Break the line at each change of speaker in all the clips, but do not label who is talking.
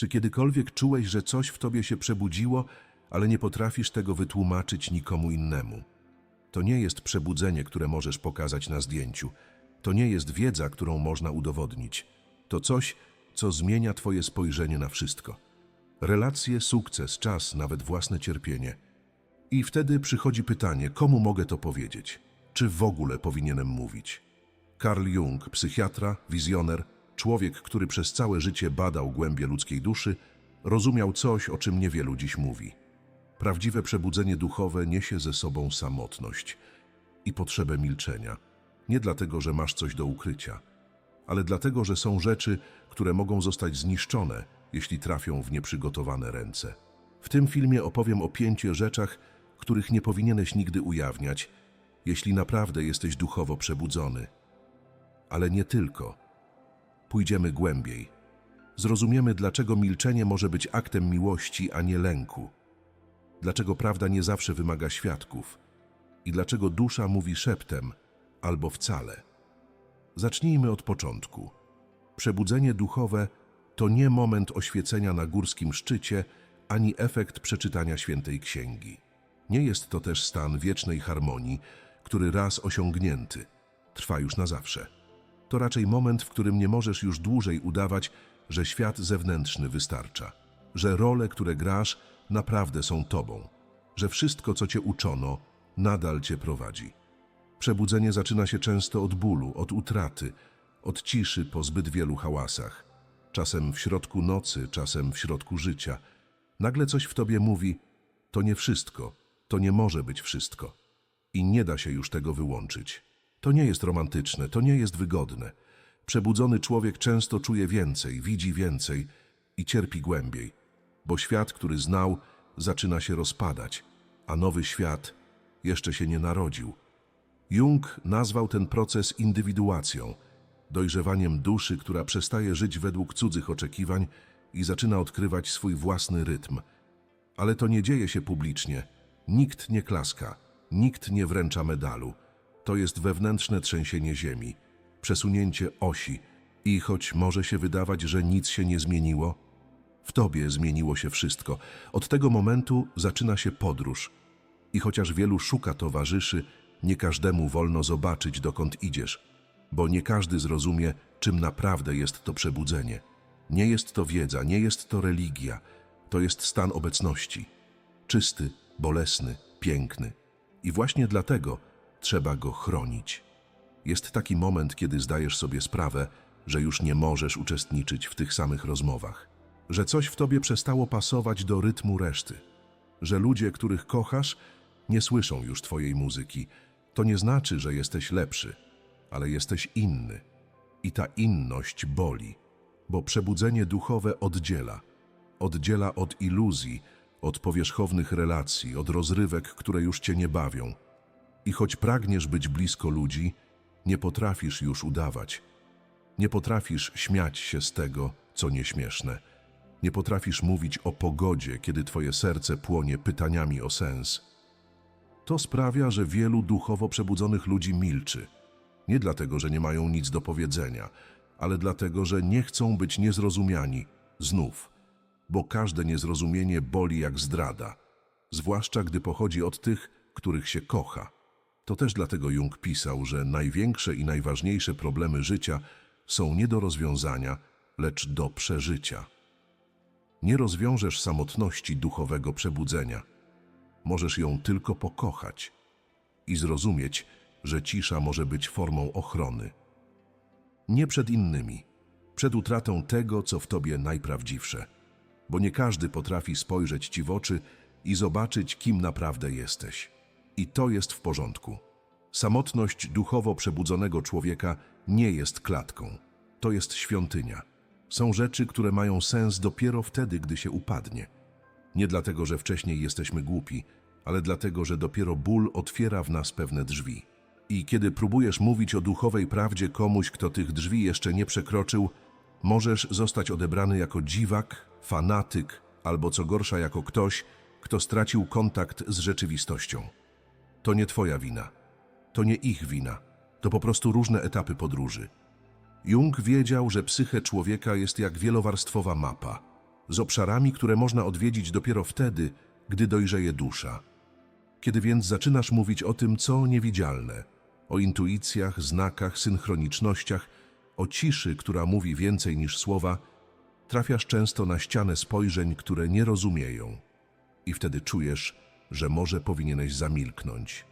Czy kiedykolwiek czułeś, że coś w tobie się przebudziło, ale nie potrafisz tego wytłumaczyć nikomu innemu? To nie jest przebudzenie, które możesz pokazać na zdjęciu. To nie jest wiedza, którą można udowodnić. To coś, co zmienia twoje spojrzenie na wszystko. Relacje, sukces, czas, nawet własne cierpienie. I wtedy przychodzi pytanie, komu mogę to powiedzieć? Czy w ogóle powinienem mówić? Carl Jung, psychiatra, wizjoner, człowiek, który przez całe życie badał głębie ludzkiej duszy, rozumiał coś, o czym niewielu dziś mówi. Prawdziwe przebudzenie duchowe niesie ze sobą samotność i potrzebę milczenia. Nie dlatego, że masz coś do ukrycia, ale dlatego, że są rzeczy, które mogą zostać zniszczone, jeśli trafią w nieprzygotowane ręce. W tym filmie opowiem o pięciu rzeczach, których nie powinieneś nigdy ujawniać, jeśli naprawdę jesteś duchowo przebudzony. Ale nie tylko. Pójdziemy głębiej. Zrozumiemy, dlaczego milczenie może być aktem miłości, a nie lęku. Dlaczego prawda nie zawsze wymaga świadków i dlaczego dusza mówi szeptem albo wcale. Zacznijmy od początku. Przebudzenie duchowe to nie moment oświecenia na górskim szczycie, ani efekt przeczytania świętej księgi. Nie jest to też stan wiecznej harmonii, który raz osiągnięty, trwa już na zawsze. To raczej moment, w którym nie możesz już dłużej udawać, że świat zewnętrzny wystarcza, że role, które grasz, naprawdę są tobą, że wszystko, co cię uczono, nadal cię prowadzi. Przebudzenie zaczyna się często od bólu, od utraty, od ciszy po zbyt wielu hałasach. Czasem w środku nocy, czasem w środku życia. Nagle coś w tobie mówi: To nie wszystko, to nie może być wszystko. I nie da się już tego wyłączyć. To nie jest romantyczne, to nie jest wygodne. Przebudzony człowiek często czuje więcej, widzi więcej i cierpi głębiej, bo świat, który znał, zaczyna się rozpadać, a nowy świat jeszcze się nie narodził. Jung nazwał ten proces indywiduacją, dojrzewaniem duszy, która przestaje żyć według cudzych oczekiwań i zaczyna odkrywać swój własny rytm. Ale to nie dzieje się publicznie. Nikt nie klaska, nikt nie wręcza medalu. To jest wewnętrzne trzęsienie ziemi, przesunięcie osi i choć może się wydawać, że nic się nie zmieniło, w tobie zmieniło się wszystko. Od tego momentu zaczyna się podróż. I chociaż wielu szuka towarzyszy, nie każdemu wolno zobaczyć, dokąd idziesz, bo nie każdy zrozumie, czym naprawdę jest to przebudzenie. Nie jest to wiedza, nie jest to religia, to jest stan obecności. Czysty, bolesny, piękny. I właśnie dlatego trzeba go chronić. Jest taki moment, kiedy zdajesz sobie sprawę, że już nie możesz uczestniczyć w tych samych rozmowach, że coś w tobie przestało pasować do rytmu reszty, że ludzie, których kochasz, nie słyszą już twojej muzyki. To nie znaczy, że jesteś lepszy, ale jesteś inny. I ta inność boli, bo przebudzenie duchowe oddziela. Oddziela od iluzji, od powierzchownych relacji, od rozrywek, które już cię nie bawią. I choć pragniesz być blisko ludzi, nie potrafisz już udawać. Nie potrafisz śmiać się z tego, co nieśmieszne. Nie potrafisz mówić o pogodzie, kiedy twoje serce płonie pytaniami o sens. To sprawia, że wielu duchowo przebudzonych ludzi milczy. Nie dlatego, że nie mają nic do powiedzenia, ale dlatego, że nie chcą być niezrozumiani. Znów, bo każde niezrozumienie boli jak zdrada, zwłaszcza gdy pochodzi od tych, których się kocha. To też dlatego Jung pisał, że największe i najważniejsze problemy życia są nie do rozwiązania, lecz do przeżycia. Nie rozwiążesz samotności duchowego przebudzenia. Możesz ją tylko pokochać i zrozumieć, że cisza może być formą ochrony. Nie przed innymi, przed utratą tego, co w tobie najprawdziwsze, bo nie każdy potrafi spojrzeć ci w oczy i zobaczyć, kim naprawdę jesteś. I to jest w porządku. Samotność duchowo przebudzonego człowieka nie jest klatką, to jest świątynia. Są rzeczy, które mają sens dopiero wtedy, gdy się upadnie. Nie dlatego, że wcześniej jesteśmy głupi, ale dlatego, że dopiero ból otwiera w nas pewne drzwi. I kiedy próbujesz mówić o duchowej prawdzie komuś, kto tych drzwi jeszcze nie przekroczył, możesz zostać odebrany jako dziwak, fanatyk albo co gorsza jako ktoś, kto stracił kontakt z rzeczywistością. To nie twoja wina. To nie ich wina. To po prostu różne etapy podróży. Jung wiedział, że psychę człowieka jest jak wielowarstwowa mapa. z obszarami, które można odwiedzić dopiero wtedy, gdy dojrzeje dusza. Kiedy więc zaczynasz mówić o tym, co niewidzialne, o intuicjach, znakach, synchronicznościach, o ciszy, która mówi więcej niż słowa, trafiasz często na ścianę spojrzeń, które nie rozumieją. I wtedy czujesz, że może powinieneś zamilknąć.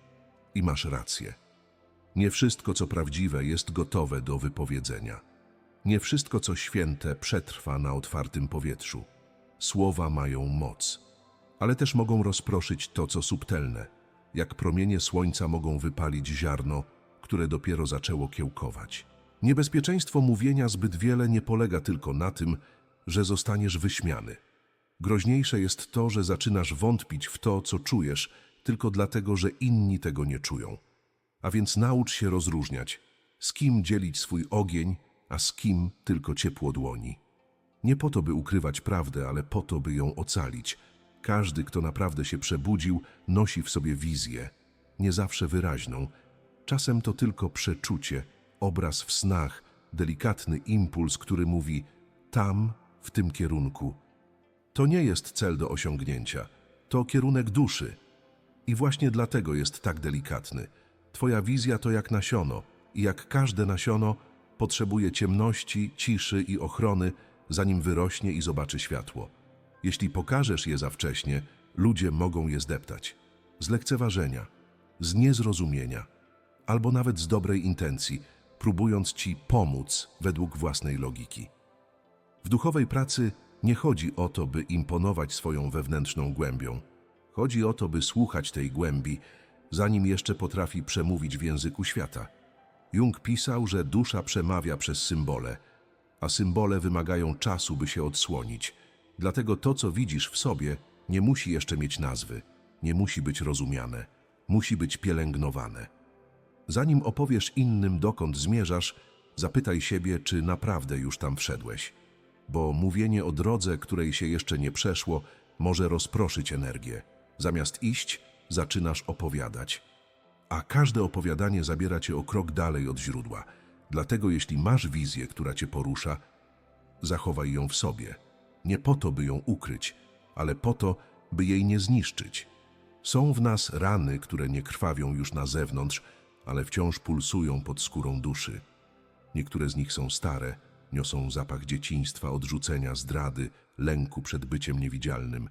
I masz rację. Nie wszystko, co prawdziwe, jest gotowe do wypowiedzenia. Nie wszystko, co święte, przetrwa na otwartym powietrzu. Słowa mają moc, ale też mogą rozproszyć to, co subtelne. Jak promienie słońca mogą wypalić ziarno, które dopiero zaczęło kiełkować. Niebezpieczeństwo mówienia zbyt wiele nie polega tylko na tym, że zostaniesz wyśmiany. Groźniejsze jest to, że zaczynasz wątpić w to, co czujesz, tylko dlatego, że inni tego nie czują. A więc naucz się rozróżniać, z kim dzielić swój ogień, a z kim tylko ciepło dłoni. Nie po to, by ukrywać prawdę, ale po to, by ją ocalić. Każdy, kto naprawdę się przebudził, nosi w sobie wizję, nie zawsze wyraźną. Czasem to tylko przeczucie, obraz w snach, delikatny impuls, który mówi tam, w tym kierunku. To nie jest cel do osiągnięcia, to kierunek duszy. I właśnie dlatego jest tak delikatny. Twoja wizja to jak nasiono, i jak każde nasiono, potrzebuje ciemności, ciszy i ochrony, zanim wyrośnie i zobaczy światło. Jeśli pokażesz je za wcześnie, ludzie mogą je zdeptać. Z lekceważenia, z niezrozumienia, albo nawet z dobrej intencji, próbując ci pomóc według własnej logiki. W duchowej pracy nie chodzi o to, by imponować swoją wewnętrzną głębią. Chodzi o to, by słuchać tej głębi, zanim jeszcze potrafi przemówić w języku świata. Jung pisał, że dusza przemawia przez symbole, a symbole wymagają czasu, by się odsłonić. Dlatego to, co widzisz w sobie, nie musi jeszcze mieć nazwy, nie musi być rozumiane, musi być pielęgnowane. Zanim opowiesz innym, dokąd zmierzasz, zapytaj siebie, czy naprawdę już tam wszedłeś. Bo mówienie o drodze, której się jeszcze nie przeszło, może rozproszyć energię. Zamiast iść, zaczynasz opowiadać. A każde opowiadanie zabiera cię o krok dalej od źródła. Dlatego jeśli masz wizję, która cię porusza, zachowaj ją w sobie. Nie po to, by ją ukryć, ale po to, by jej nie zniszczyć. Są w nas rany, które nie krwawią już na zewnątrz, ale wciąż pulsują pod skórą duszy. Niektóre z nich są stare, niosą zapach dzieciństwa, odrzucenia, zdrady, lęku przed byciem niewidzialnym.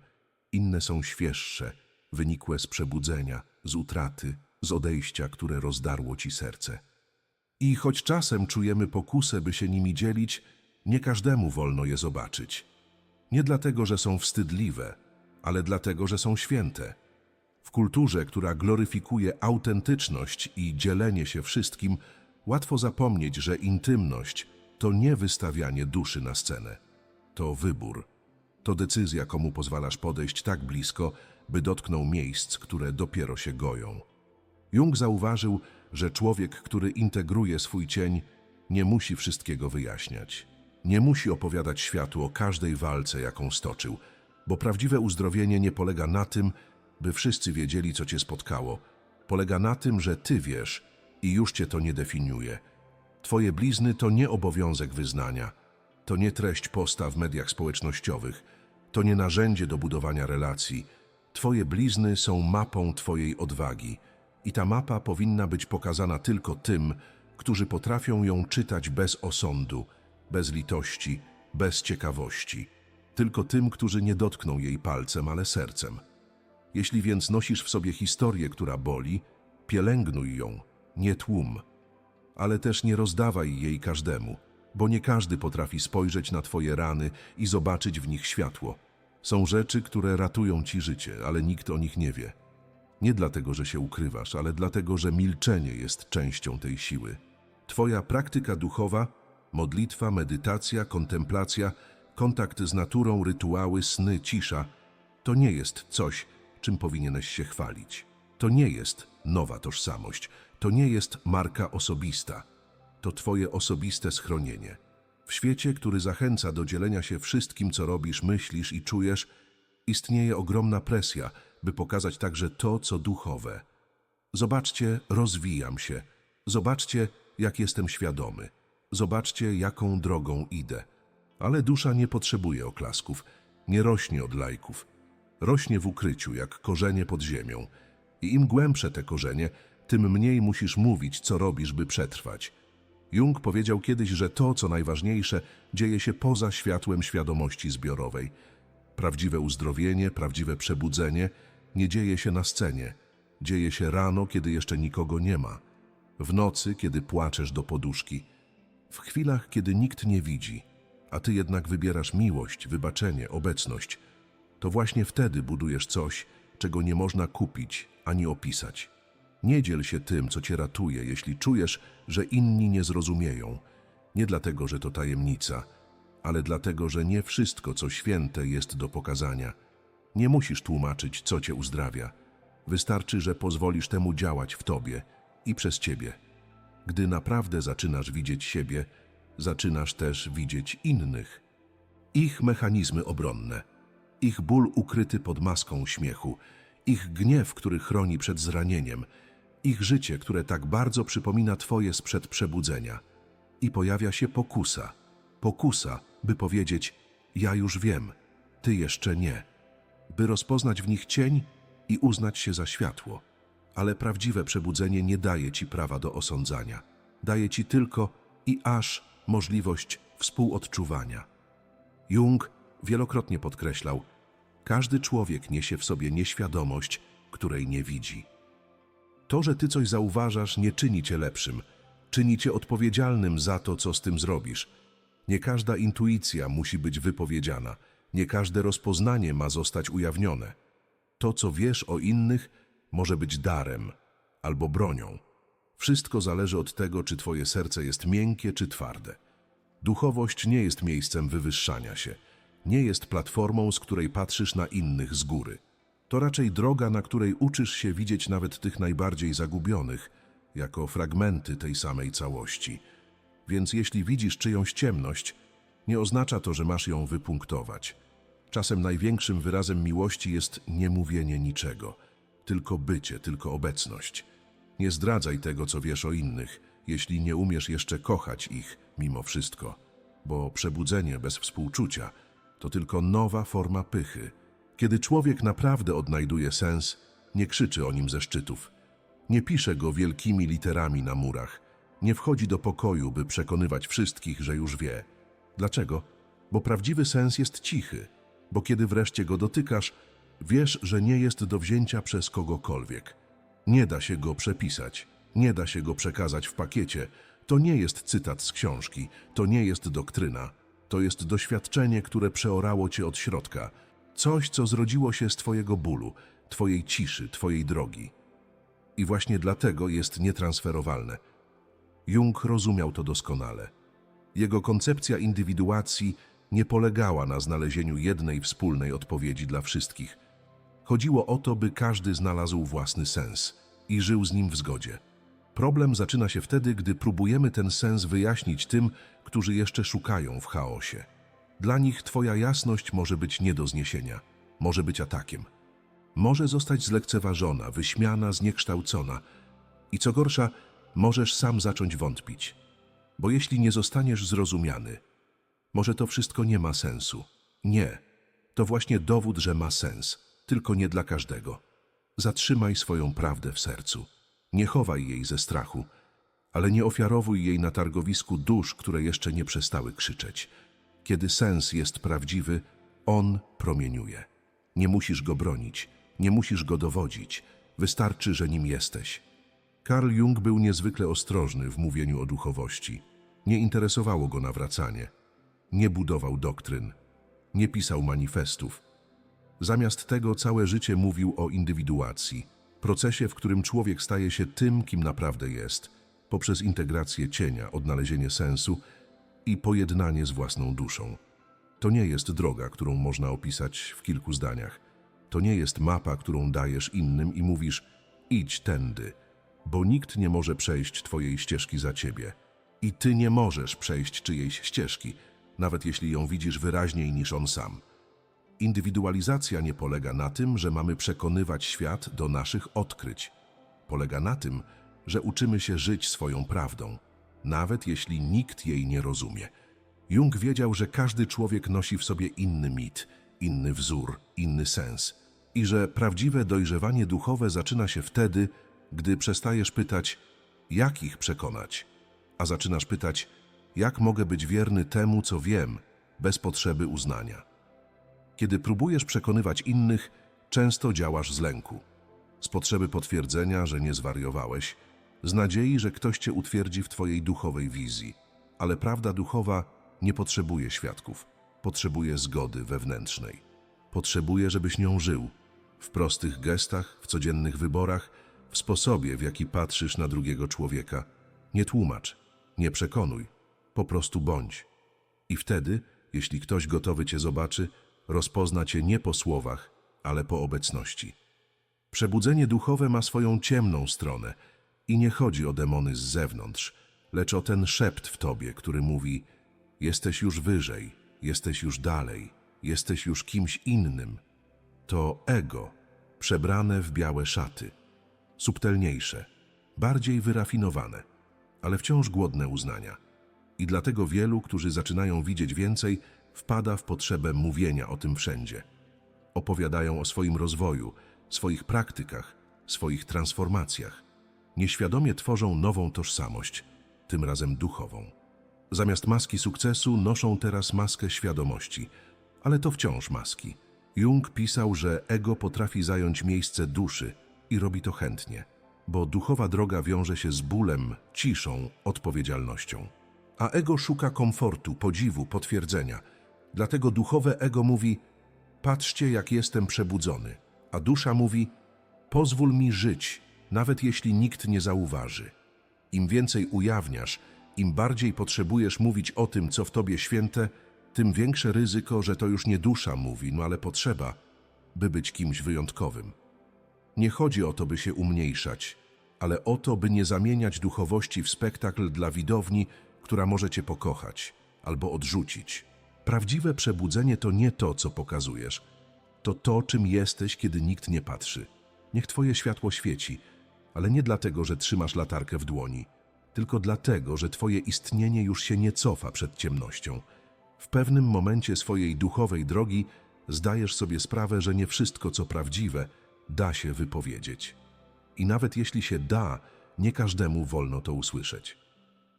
Inne są świeższe, wynikłe z przebudzenia, z utraty, z odejścia, które rozdarło ci serce. I choć czasem czujemy pokusę, by się nimi dzielić, nie każdemu wolno je zobaczyć. Nie dlatego, że są wstydliwe, ale dlatego, że są święte. W kulturze, która gloryfikuje autentyczność i dzielenie się wszystkim, łatwo zapomnieć, że intymność to nie wystawianie duszy na scenę. To wybór. To decyzja, komu pozwalasz podejść tak blisko, by dotknął miejsc, które dopiero się goją. Jung zauważył, że człowiek, który integruje swój cień, nie musi wszystkiego wyjaśniać. Nie musi opowiadać światu o każdej walce, jaką stoczył, bo prawdziwe uzdrowienie nie polega na tym, by wszyscy wiedzieli, co cię spotkało. Polega na tym, że ty wiesz i już cię to nie definiuje. Twoje blizny to nie obowiązek wyznania, to nie treść posta w mediach społecznościowych, to nie narzędzie do budowania relacji. Twoje blizny są mapą Twojej odwagi i ta mapa powinna być pokazana tylko tym, którzy potrafią ją czytać bez osądu, bez litości, bez ciekawości. Tylko tym, którzy nie dotkną jej palcem, ale sercem. Jeśli więc nosisz w sobie historię, która boli, pielęgnuj ją, nie tłum. Ale też nie rozdawaj jej każdemu, bo nie każdy potrafi spojrzeć na Twoje rany i zobaczyć w nich światło. Są rzeczy, które ratują Ci życie, ale nikt o nich nie wie. Nie dlatego, że się ukrywasz, ale dlatego, że milczenie jest częścią tej siły. Twoja praktyka duchowa, modlitwa, medytacja, kontemplacja, kontakt z naturą, rytuały, sny, cisza to nie jest coś, czym powinieneś się chwalić. To nie jest nowa tożsamość, to nie jest marka osobista. To Twoje osobiste schronienie. W świecie, który zachęca do dzielenia się wszystkim, co robisz, myślisz i czujesz, istnieje ogromna presja, by pokazać także to, co duchowe. Zobaczcie, rozwijam się. Zobaczcie, jak jestem świadomy. Zobaczcie, jaką drogą idę. Ale dusza nie potrzebuje oklasków. nie rośnie od lajków. Rośnie w ukryciu, jak korzenie pod ziemią. I im głębsze te korzenie, tym mniej musisz mówić, co robisz, by przetrwać. Jung powiedział kiedyś, że to, co najważniejsze, dzieje się poza światłem świadomości zbiorowej. Prawdziwe uzdrowienie, prawdziwe przebudzenie nie dzieje się na scenie. Dzieje się rano, kiedy jeszcze nikogo nie ma. W nocy, kiedy płaczesz do poduszki. W chwilach, kiedy nikt nie widzi, a ty jednak wybierasz miłość, wybaczenie, obecność. To właśnie wtedy budujesz coś, czego nie można kupić ani opisać. Nie dziel się tym, co cię ratuje, jeśli czujesz, że inni nie zrozumieją. Nie dlatego, że to tajemnica, ale dlatego, że nie wszystko, co święte, jest do pokazania. Nie musisz tłumaczyć, co cię uzdrawia. Wystarczy, że pozwolisz temu działać w tobie i przez ciebie. Gdy naprawdę zaczynasz widzieć siebie, zaczynasz też widzieć innych. Ich mechanizmy obronne, ich ból ukryty pod maską śmiechu, ich gniew, który chroni przed zranieniem, ich życie, które tak bardzo przypomina Twoje sprzed przebudzenia. I pojawia się pokusa. Pokusa, by powiedzieć: Ja już wiem, Ty jeszcze nie. By rozpoznać w nich cień i uznać się za światło. Ale prawdziwe przebudzenie nie daje Ci prawa do osądzania. Daje Ci tylko i aż możliwość współodczuwania. Jung wielokrotnie podkreślał: każdy człowiek niesie w sobie nieświadomość, której nie widzi. To, że ty coś zauważasz, nie czyni cię lepszym, czyni cię odpowiedzialnym za to, co z tym zrobisz. Nie każda intuicja musi być wypowiedziana, nie każde rozpoznanie ma zostać ujawnione. To, co wiesz o innych, może być darem albo bronią. Wszystko zależy od tego, czy twoje serce jest miękkie czy twarde. Duchowość nie jest miejscem wywyższania się, nie jest platformą, z której patrzysz na innych z góry. To raczej droga, na której uczysz się widzieć nawet tych najbardziej zagubionych, jako fragmenty tej samej całości. Więc jeśli widzisz czyjąś ciemność, nie oznacza to, że masz ją wypunktować. Czasem największym wyrazem miłości jest niemówienie niczego, tylko bycie, tylko obecność. Nie zdradzaj tego, co wiesz o innych, jeśli nie umiesz jeszcze kochać ich mimo wszystko, bo przebudzenie bez współczucia to tylko nowa forma pychy. Kiedy człowiek naprawdę odnajduje sens, nie krzyczy o nim ze szczytów, nie pisze go wielkimi literami na murach, nie wchodzi do pokoju, by przekonywać wszystkich, że już wie. Dlaczego? Bo prawdziwy sens jest cichy, bo kiedy wreszcie go dotykasz, wiesz, że nie jest do wzięcia przez kogokolwiek. Nie da się go przepisać, nie da się go przekazać w pakiecie. To nie jest cytat z książki, to nie jest doktryna. To jest doświadczenie, które przeorało cię od środka. Coś, co zrodziło się z twojego bólu, twojej ciszy, twojej drogi. I właśnie dlatego jest nietransferowalne. Jung rozumiał to doskonale. Jego koncepcja indywiduacji nie polegała na znalezieniu jednej wspólnej odpowiedzi dla wszystkich. Chodziło o to, by każdy znalazł własny sens i żył z nim w zgodzie. Problem zaczyna się wtedy, gdy próbujemy ten sens wyjaśnić tym, którzy jeszcze szukają w chaosie. Dla nich Twoja jasność może być nie do zniesienia, może być atakiem. Może zostać zlekceważona, wyśmiana, zniekształcona. I co gorsza, możesz sam zacząć wątpić. Bo jeśli nie zostaniesz zrozumiany, może to wszystko nie ma sensu. Nie. To właśnie dowód, że ma sens, tylko nie dla każdego. Zatrzymaj swoją prawdę w sercu. Nie chowaj jej ze strachu, ale nie ofiarowuj jej na targowisku dusz, które jeszcze nie przestały krzyczeć. Kiedy sens jest prawdziwy, on promieniuje. Nie musisz go bronić, nie musisz go dowodzić, wystarczy, że nim jesteś. Carl Jung był niezwykle ostrożny w mówieniu o duchowości. Nie interesowało go nawracanie. Nie budował doktryn. Nie pisał manifestów. Zamiast tego całe życie mówił o indywiduacji, procesie, w którym człowiek staje się tym, kim naprawdę jest, poprzez integrację cienia, odnalezienie sensu i pojednanie z własną duszą. To nie jest droga, którą można opisać w kilku zdaniach. To nie jest mapa, którą dajesz innym i mówisz idź tędy, bo nikt nie może przejść twojej ścieżki za ciebie. I ty nie możesz przejść czyjejś ścieżki, nawet jeśli ją widzisz wyraźniej niż on sam. Indywidualizacja nie polega na tym, że mamy przekonywać świat do naszych odkryć. Polega na tym, że uczymy się żyć swoją prawdą, nawet jeśli nikt jej nie rozumie. Jung wiedział, że każdy człowiek nosi w sobie inny mit, inny wzór, inny sens. I że prawdziwe dojrzewanie duchowe zaczyna się wtedy, gdy przestajesz pytać, jak ich przekonać, a zaczynasz pytać, jak mogę być wierny temu, co wiem, bez potrzeby uznania. Kiedy próbujesz przekonywać innych, często działasz z lęku, z potrzeby potwierdzenia, że nie zwariowałeś, z nadziei, że ktoś cię utwierdzi w twojej duchowej wizji. Ale prawda duchowa nie potrzebuje świadków, potrzebuje zgody wewnętrznej. Potrzebuje, żebyś nią żył, w prostych gestach, w codziennych wyborach, w sposobie, w jaki patrzysz na drugiego człowieka. Nie tłumacz, nie przekonuj, po prostu bądź. I wtedy, jeśli ktoś gotowy cię zobaczy, rozpozna cię nie po słowach, ale po obecności. Przebudzenie duchowe ma swoją ciemną stronę i nie chodzi o demony z zewnątrz, lecz o ten szept w tobie, który mówi: Jesteś już wyżej, jesteś już dalej, jesteś już kimś innym. To ego, przebrane w białe szaty, subtelniejsze, bardziej wyrafinowane, ale wciąż głodne uznania. I dlatego wielu, którzy zaczynają widzieć więcej, wpada w potrzebę mówienia o tym wszędzie. Opowiadają o swoim rozwoju, swoich praktykach, swoich transformacjach. Nieświadomie tworzą nową tożsamość, tym razem duchową. Zamiast maski sukcesu noszą teraz maskę świadomości, ale to wciąż maski. Jung pisał, że ego potrafi zająć miejsce duszy i robi to chętnie, bo duchowa droga wiąże się z bólem, ciszą, odpowiedzialnością. A ego szuka komfortu, podziwu, potwierdzenia. Dlatego duchowe ego mówi: Patrzcie, jak jestem przebudzony. A dusza mówi: Pozwól mi żyć, nawet jeśli nikt nie zauważy. Im więcej ujawniasz, im bardziej potrzebujesz mówić o tym, co w tobie święte, tym większe ryzyko, że to już nie dusza mówi, no ale potrzeba, by być kimś wyjątkowym. Nie chodzi o to, by się umniejszać, ale o to, by nie zamieniać duchowości w spektakl dla widowni, która może cię pokochać albo odrzucić. Prawdziwe przebudzenie to nie to, co pokazujesz, to to, czym jesteś, kiedy nikt nie patrzy. Niech twoje światło świeci, ale nie dlatego, że trzymasz latarkę w dłoni, tylko dlatego, że twoje istnienie już się nie cofa przed ciemnością. W pewnym momencie swojej duchowej drogi zdajesz sobie sprawę, że nie wszystko, co prawdziwe, da się wypowiedzieć. I nawet jeśli się da, nie każdemu wolno to usłyszeć.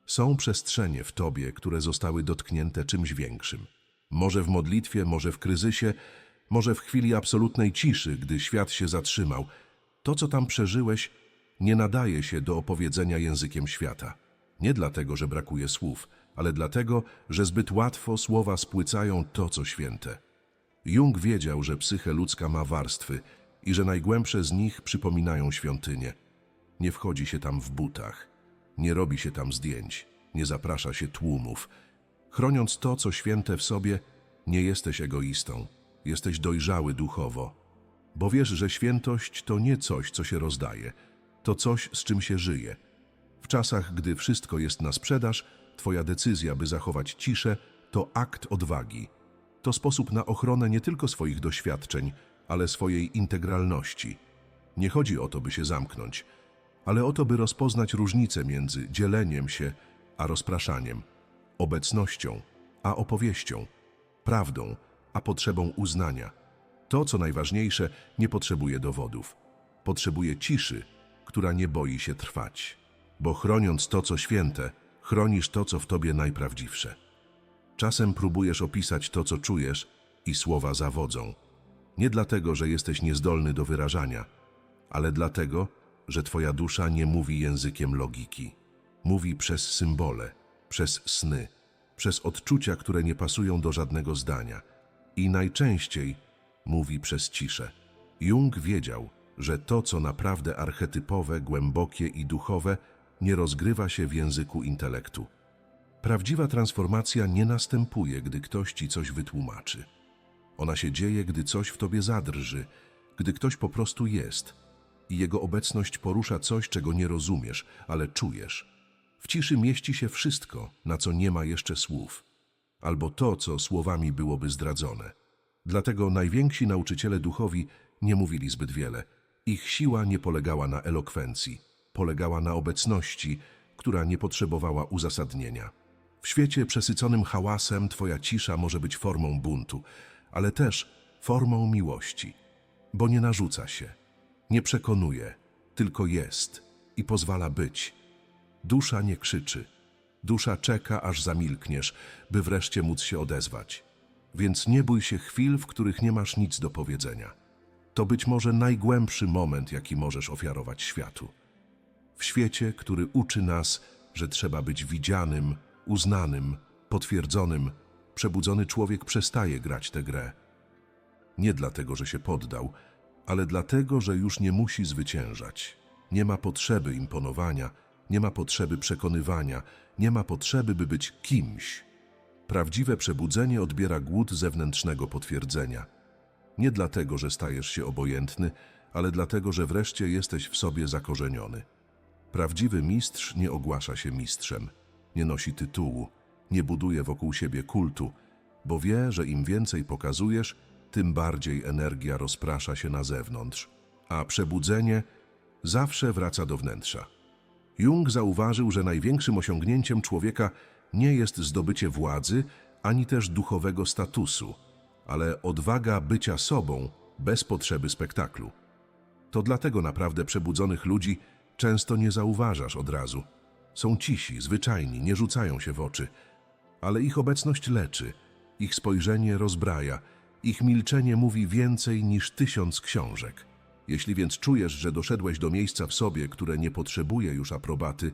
Są przestrzenie w tobie, które zostały dotknięte czymś większym. Może w modlitwie, może w kryzysie, może w chwili absolutnej ciszy, gdy świat się zatrzymał. To, co tam przeżyłeś, nie nadaje się do opowiedzenia językiem świata. Nie dlatego, że brakuje słów, ale dlatego, że zbyt łatwo słowa spłycają to, co święte. Jung wiedział, że psyche ludzka ma warstwy i że najgłębsze z nich przypominają świątynię. Nie wchodzi się tam w butach, nie robi się tam zdjęć, nie zaprasza się tłumów. Chroniąc to, co święte w sobie, nie jesteś egoistą, jesteś dojrzały duchowo. Bo wiesz, że świętość to nie coś, co się rozdaje, to coś, z czym się żyje. W czasach, gdy wszystko jest na sprzedaż, Twoja decyzja, by zachować ciszę, to akt odwagi. To sposób na ochronę nie tylko swoich doświadczeń, ale swojej integralności. Nie chodzi o to, by się zamknąć, ale o to, by rozpoznać różnicę między dzieleniem się a rozpraszaniem, obecnością a opowieścią, prawdą a potrzebą uznania. To, co najważniejsze, nie potrzebuje dowodów. Potrzebuje ciszy, która nie boi się trwać. Bo chroniąc to, co święte, chronisz to, co w tobie najprawdziwsze. Czasem próbujesz opisać to, co czujesz i słowa zawodzą. Nie dlatego, że jesteś niezdolny do wyrażania, ale dlatego, że twoja dusza nie mówi językiem logiki. Mówi przez symbole, przez sny, przez odczucia, które nie pasują do żadnego zdania i najczęściej mówi przez ciszę. Jung wiedział, że to, co naprawdę archetypowe, głębokie i duchowe, nie rozgrywa się w języku intelektu. Prawdziwa transformacja nie następuje, gdy ktoś ci coś wytłumaczy. Ona się dzieje, gdy coś w tobie zadrży, gdy ktoś po prostu jest i jego obecność porusza coś, czego nie rozumiesz, ale czujesz. W ciszy mieści się wszystko, na co nie ma jeszcze słów, albo to, co słowami byłoby zdradzone. Dlatego najwięksi nauczyciele duchowi nie mówili zbyt wiele. Ich siła nie polegała na elokwencji, polegała na obecności, która nie potrzebowała uzasadnienia. W świecie przesyconym hałasem Twoja cisza może być formą buntu, ale też formą miłości, bo nie narzuca się, nie przekonuje, tylko jest i pozwala być. Dusza nie krzyczy, dusza czeka, aż zamilkniesz, by wreszcie móc się odezwać. Więc nie bój się chwil, w których nie masz nic do powiedzenia. To być może najgłębszy moment, jaki możesz ofiarować światu. W świecie, który uczy nas, że trzeba być widzianym, uznanym, potwierdzonym, przebudzony człowiek przestaje grać tę grę. Nie dlatego, że się poddał, ale dlatego, że już nie musi zwyciężać. Nie ma potrzeby imponowania, nie ma potrzeby przekonywania, nie ma potrzeby, by być kimś. Prawdziwe przebudzenie odbiera głód zewnętrznego potwierdzenia. Nie dlatego, że stajesz się obojętny, ale dlatego, że wreszcie jesteś w sobie zakorzeniony. Prawdziwy mistrz nie ogłasza się mistrzem, nie nosi tytułu, nie buduje wokół siebie kultu, bo wie, że im więcej pokazujesz, tym bardziej energia rozprasza się na zewnątrz, a przebudzenie zawsze wraca do wnętrza. Jung zauważył, że największym osiągnięciem człowieka nie jest zdobycie władzy ani też duchowego statusu, ale odwaga bycia sobą bez potrzeby spektaklu. To dlatego naprawdę przebudzonych ludzi często nie zauważasz od razu. Są cisi, zwyczajni, nie rzucają się w oczy, ale ich obecność leczy, ich spojrzenie rozbraja, ich milczenie mówi więcej niż tysiąc książek. Jeśli więc czujesz, że doszedłeś do miejsca w sobie, które nie potrzebuje już aprobaty,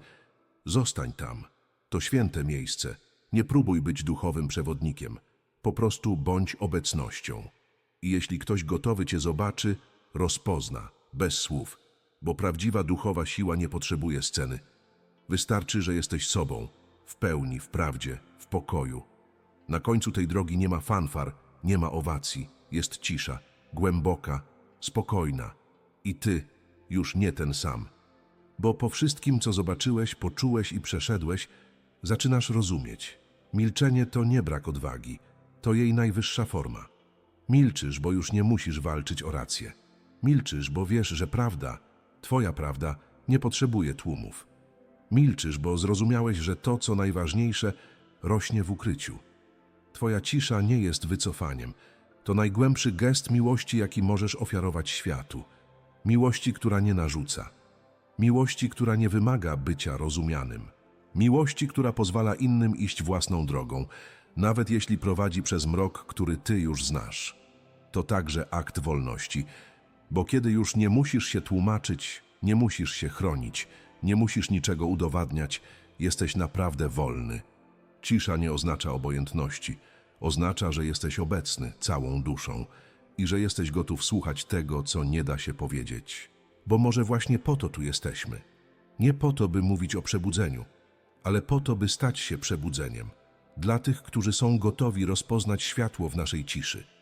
zostań tam. To święte miejsce. Nie próbuj być duchowym przewodnikiem. Po prostu bądź obecnością. I jeśli ktoś gotowy cię zobaczy, rozpozna, bez słów, bo prawdziwa duchowa siła nie potrzebuje sceny. Wystarczy, że jesteś sobą, w pełni, w prawdzie, w pokoju. Na końcu tej drogi nie ma fanfar, nie ma owacji, jest cisza, głęboka, spokojna. I ty już nie ten sam. Bo po wszystkim, co zobaczyłeś, poczułeś i przeszedłeś, zaczynasz rozumieć. Milczenie to nie brak odwagi, to jej najwyższa forma. Milczysz, bo już nie musisz walczyć o rację. Milczysz, bo wiesz, że prawda, twoja prawda, nie potrzebuje tłumów. Milczysz, bo zrozumiałeś, że to, co najważniejsze, rośnie w ukryciu. Twoja cisza nie jest wycofaniem. To najgłębszy gest miłości, jaki możesz ofiarować światu. Miłości, która nie narzuca. Miłości, która nie wymaga bycia rozumianym. Miłości, która pozwala innym iść własną drogą, nawet jeśli prowadzi przez mrok, który ty już znasz. To także akt wolności, bo kiedy już nie musisz się tłumaczyć, nie musisz się chronić, nie musisz niczego udowadniać, jesteś naprawdę wolny. Cisza nie oznacza obojętności, oznacza, że jesteś obecny całą duszą i że jesteś gotów słuchać tego, co nie da się powiedzieć. Bo może właśnie po to tu jesteśmy. Nie po to, by mówić o przebudzeniu, ale po to, by stać się przebudzeniem. Dla tych, którzy są gotowi rozpoznać światło w naszej ciszy.